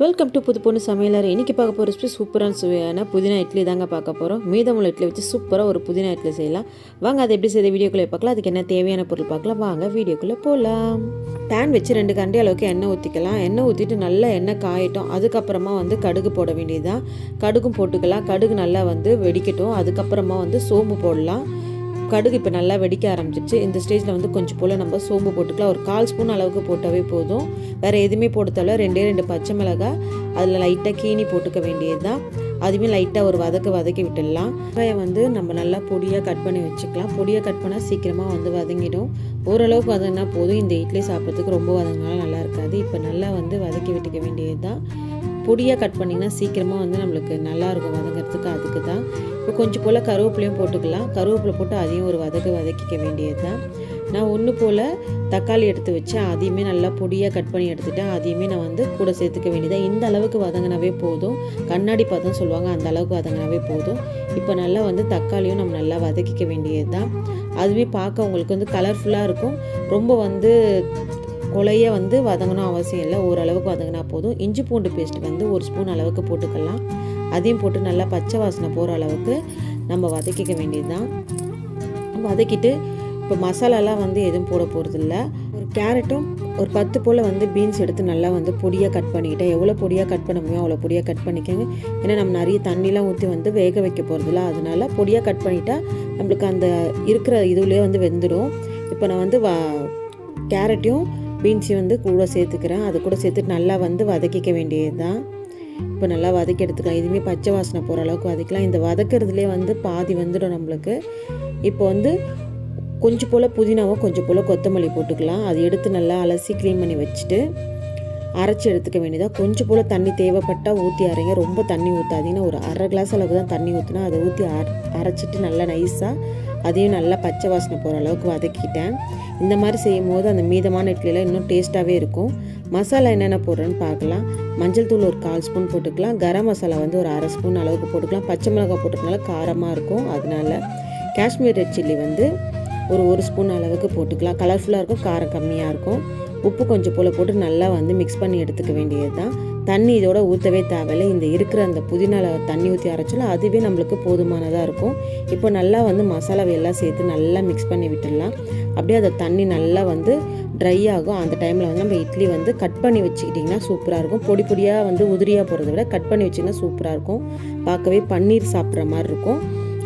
Welcome to புது பொண்ணு சமையலர் இன்னைக்கு பார்க்க போகிற ரெசிபி சூப்பரான சுவையான புதினா இட்லி தாங்க பார்க்க போகிறோம் மீதமுள்ள இட்லி வச்சு சூப்பராக ஒரு புதினா இட்லி செய்யலாம். வாங்க அதை எப்படி செய்த வீடியோக்குள்ளே பார்க்கலாம். அதுக்கு என்ன தேவையான பொருள் பார்க்கலாம். வாங்க வீடியோக்குள்ளே போகலாம் பேன் வச்சு ரெண்டு கண்டி அளவுக்கு எண்ணெய் ஊற்றிக்கலாம் எண்ணெய் ஊற்றிட்டு நல்லா எண்ணெய் காயட்டும். அதுக்கப்புறமா வந்து கடுகு போட வேண்டியதுதான். கடுகும் போட்டுக்கலாம். கடுகு நல்லா வந்து வெடிக்கட்டும். அதுக்கப்புறமா வந்து சோம்பு போடலாம். கடுகு இப்போ நல்லா வெடிக்க ஆரம்பிச்சிருச்சு. இந்த ஸ்டேஜில் வந்து கொஞ்சம் போல் நம்ம சோம்பு போட்டுக்கலாம். ஒரு கால் ஸ்பூன் அளவுக்கு போட்டாவே போதும். வேறு எதுவுமே போடுத்தால ரெண்டே ரெண்டு பச்சை மிளகாய் அதில் லைட்டாக கீனி போட்டுக்க வேண்டியது தான் அதுவுமே லைட்டாக ஒரு வதக்கு வதக்கி விட்டுடலாம். வெங்காயம் வந்து நம்ம நல்லா பொடியாக கட் பண்ணி வச்சுக்கலாம். பொடியாக கட் பண்ணால் சீக்கிரமாக வந்து வதங்கிடும். ஓரளவுக்கு வதங்கினா போதும். இந்த இட்லி சாப்பிட்றதுக்கு ரொம்ப வதங்கினாலும் நல்லா இருக்காது. இப்போ நல்லா வந்து வதக்கி விட்டுக்க வேண்டியது தான் பொடியாக கட் பண்ணிங்கன்னா சீக்கிரமாக வந்து நம்மளுக்கு நல்லாயிருக்கும் வதங்கிறதுக்கு. அதுக்கு தான் இப்போ கொஞ்சம் போல் கருவேப்பிலையும் போட்டுக்கலாம். கருவேப்பிலை போட்டு அதையும் ஒரு வதக்கு வதக்கிக்க வேண்டியது தான் நான் ஒன்று போல் தக்காளி எடுத்து வச்சேன். அதையுமே நல்லா பொடியாக கட் பண்ணி எடுத்துட்டேன். அதையுமே நான் வந்து கூட சேர்த்துக்க வேண்டியதாக இந்த அளவுக்கு வதங்கினாவே போதும். கண்ணாடி பதம் சொல்லுவாங்க அந்த அளவுக்கு வதங்கினாவே போதும். இப்போ நல்லா வந்து தக்காளியும் நம்ம நல்லா வதக்கிக்க வேண்டியது தான் அதுவே பார்க்க உங்களுக்கு வந்து கலர்ஃபுல்லாக இருக்கும். ரொம்ப வந்து குலையை வந்து வதங்கணும் அவசியம் இல்லை. ஓரளவுக்கு வதங்கினா போதும். இஞ்சி பூண்டு பேஸ்ட் வந்து ஒரு ஸ்பூன் அளவுக்கு போட்டுக்கலாம். அதையும் போட்டு நல்லா பச்சை வாசனை போகிற அளவுக்கு நம்ம வதக்கிக்க வேண்டியது தான் வதக்கிட்டு இப்போ மசாலாலாம் வந்து எதுவும் போட போகிறதில்ல ஒரு கேரட்டும் ஒரு பத்து போல் வந்து பீன்ஸ் எடுத்து நல்லா வந்து பொடியாக கட் பண்ணிக்கிட்டேன். எவ்வளோ பொடியாக கட் பண்ண முடியும் அவ்வளோ பொடியாக கட் பண்ணிக்கோங்க. ஏன்னா நம்ம நிறைய தண்ணிலாம் ஊற்றி வந்து வேக வைக்க போகிறதில்ல அதனால பொடியாக கட் பண்ணிட்டா நம்மளுக்கு அந்த இருக்கிற இதுலேயே வந்து வெந்துடும். இப்போ நான் வந்து வ கேரட்டையும் பீன்ஸையும் வந்து கூட சேர்த்துக்கிறேன். அது கூட சேர்த்துட்டு நல்லா வந்து வதக்கிக்க வேண்டியது தான் இப்போ நல்லா வதக்கி எடுத்துக்கலாம் இதுவுமே பச்சை வாசனை போகிற அளவுக்கு வதக்கலாம். இந்த வதக்கிறதுலே வந்து பாதி வந்துடும் நம்மளுக்கு. இப்போ வந்து கொஞ்சம் போல் புதினாவும் கொஞ்சம் போல் கொத்தமல்லி போட்டுக்கலாம். அது எடுத்து நல்லா அலசி க்ளீன் பண்ணி வச்சுட்டு அரைச்சி எடுத்துக்க வேண்டியதாக கொஞ்சம் போல் தண்ணி தேவைப்பட்டால் ஊற்றி அரைங்க. ரொம்ப தண்ணி ஊற்றாதீங்கன்னா ஒரு அரை கிளாஸ் அளவுக்கு தான் தண்ணி ஊற்றினா அதை ஊற்றி அரைச்சிட்டு நல்லா நைஸாக அதையும் நல்லா பச்சை வாசனை போகிற அளவுக்கு வதக்கிட்டேன். இந்த மாதிரி செய்யும் போது அந்த மீதமான இட்லியில் இன்னும் டேஸ்ட்டாகவே இருக்கும். மசாலா என்னென்ன போடுறேன்னு பார்க்கலாம். மஞ்சள் தூள் ஒரு கால் ஸ்பூன் போட்டுக்கலாம். கரம் மசாலா வந்து ஒரு அரை ஸ்பூன் அளவுக்கு போட்டுக்கலாம். பச்சை மிளகாய் போட்டுக்கனால காரமாக இருக்கும் அதனால. காஷ்மீர் ரெட் சில்லி வந்து ஒரு ஒரு ஸ்பூன் அளவுக்கு போட்டுக்கலாம். கலர்ஃபுல்லாக இருக்கும் காரம் கம்மியாக இருக்கும். உப்பு கொஞ்சம் போல் போட்டு நல்லா வந்து மிக்ஸ் பண்ணி எடுத்துக்க வேண்டியது தான் தண்ணி இதோட ஊற்றவே தேவையில்லை. இந்த இருக்கிற அந்த புதினால தண்ணி ஊற்றி அரைச்சாலும் அதுவே நம்மளுக்கு போதுமானதாக இருக்கும். இப்போ நல்லா வந்து மசாலாவை எல்லாம் சேர்த்து நல்லா மிக்ஸ் பண்ணி விட்டுடலாம். அப்படியே அதை தண்ணி நல்லா வந்து ட்ரை ஆகும். அந்த டைமில் வந்து நம்ம இட்லி வந்து கட் பண்ணி வச்சுக்கிட்டிங்கன்னா சூப்பராக இருக்கும். பொடி பொடியாக வந்து உதிரியாக போகிறத விட கட் பண்ணி வச்சிங்கன்னா சூப்பராக இருக்கும். பார்க்கவே பன்னீர் சாப்பிட்ற மாதிரி இருக்கும்.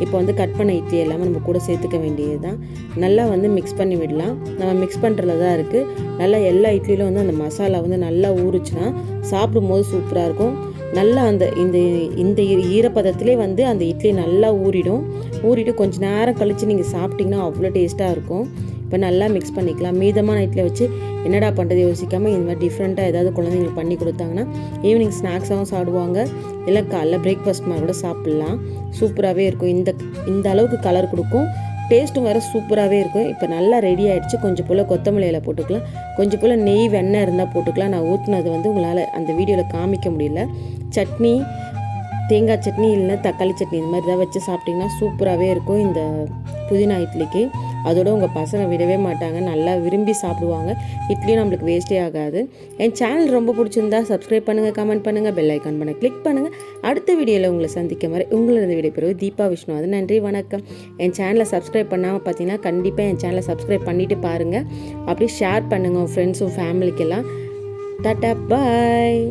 இப்போ வந்து கட் பண்ண இட்லி எல்லாமே நம்ம கூட சேர்த்துக்க வேண்டியது தான் நல்லா வந்து மிக்ஸ் பண்ணி விடலாம். நம்ம மிக்ஸ் பண்ணுறதுல தான் இருக்குது நல்லா எல்லா இட்லியிலும் வந்து அந்த மசாலா வந்து நல்லா ஊறுச்சுன்னா சாப்பிடும்போது சூப்பராக இருக்கும். நல்லா அந்த இந்த இந்த ஈரப்பதத்திலே வந்து அந்த இட்லி நல்லா ஊறிடும். ஊறிட்டு கொஞ்சம் நேரம் கழித்து நீங்கள் சாப்பிட்டிங்கன்னா அவ்வளோ டேஸ்ட்டாக இருக்கும். இப்போ நல்லா மிக்ஸ் பண்ணிக்கலாம். மீதமான இட்லி வச்சு என்னடா பண்ணுறது யோசிக்காமல் இந்த மாதிரி டிஃப்ரெண்ட்டாக ஏதாவது குழந்தைங்களுக்கு பண்ணி கொடுத்தாங்கன்னா ஈவினிங் ஸ்நாக்ஸாகவும் சாப்பிடுவாங்க. இல்லை காலைல பிரேக்ஃபாஸ்ட் மாதிரி கூட சாப்பிட்லாம். சூப்பராகவே இருக்கும். இந்த இந்த அளவுக்கு கலர் கொடுக்கும். டேஸ்ட்டும் வேறு சூப்பராகவே இருக்கும். இப்போ நல்லா ரெடி ஆகிடுச்சு கொஞ்சம் போல் கொத்தமல்லியில் போட்டுக்கலாம். கொஞ்சம் போல் நெய் வெண்ணெய் இருந்தால் போட்டுக்கலாம். நான் ஊற்றுனது வந்து உங்களால் அந்த வீடியோவில் காமிக்க முடியல. சட்னி தேங்காய் சட்னி இல்லைன்னா தக்காளி சட்னி இந்த மாதிரி தான் வச்சு சாப்பிட்டிங்கன்னா சூப்பராகவே இருக்கும் இந்த புதினா இட்லிக்கு. அதோட உங்கள் பசங்க விடவே மாட்டாங்க. நல்லா விரும்பி சாப்பிடுவாங்க. இட்லியும் நம்மளுக்கு வேஸ்ட்டே ஆகாது. என் சேனல் ரொம்ப பிடிச்சிருந்தா சப்ஸ்கிரைப் பண்ணுங்கள் கமெண்ட் பண்ணுங்கள் பெல் ஐக்கான் பண்ண கிளிக் பண்ணுங்கள் அடுத்த வீடியோவில் உங்களை சந்திக்க மாதிரி உங்களிருந்து விடைபெறுவது தீபா விஷ்ணு. அது நன்றி வணக்கம். என் சேனலை சப்ஸ்கிரைப் பண்ணாமல் பார்த்தீங்கன்னா கண்டிப்பாக என் சேனலை சப்ஸ்கிரைப் பண்ணிவிட்டு பாருங்கள் அப்படியே ஷேர் பண்ணுங்கள் உங்கள் ஃப்ரெண்ட்ஸும் ஃபேமிலிக்கெல்லாம் டாட்டா பாய்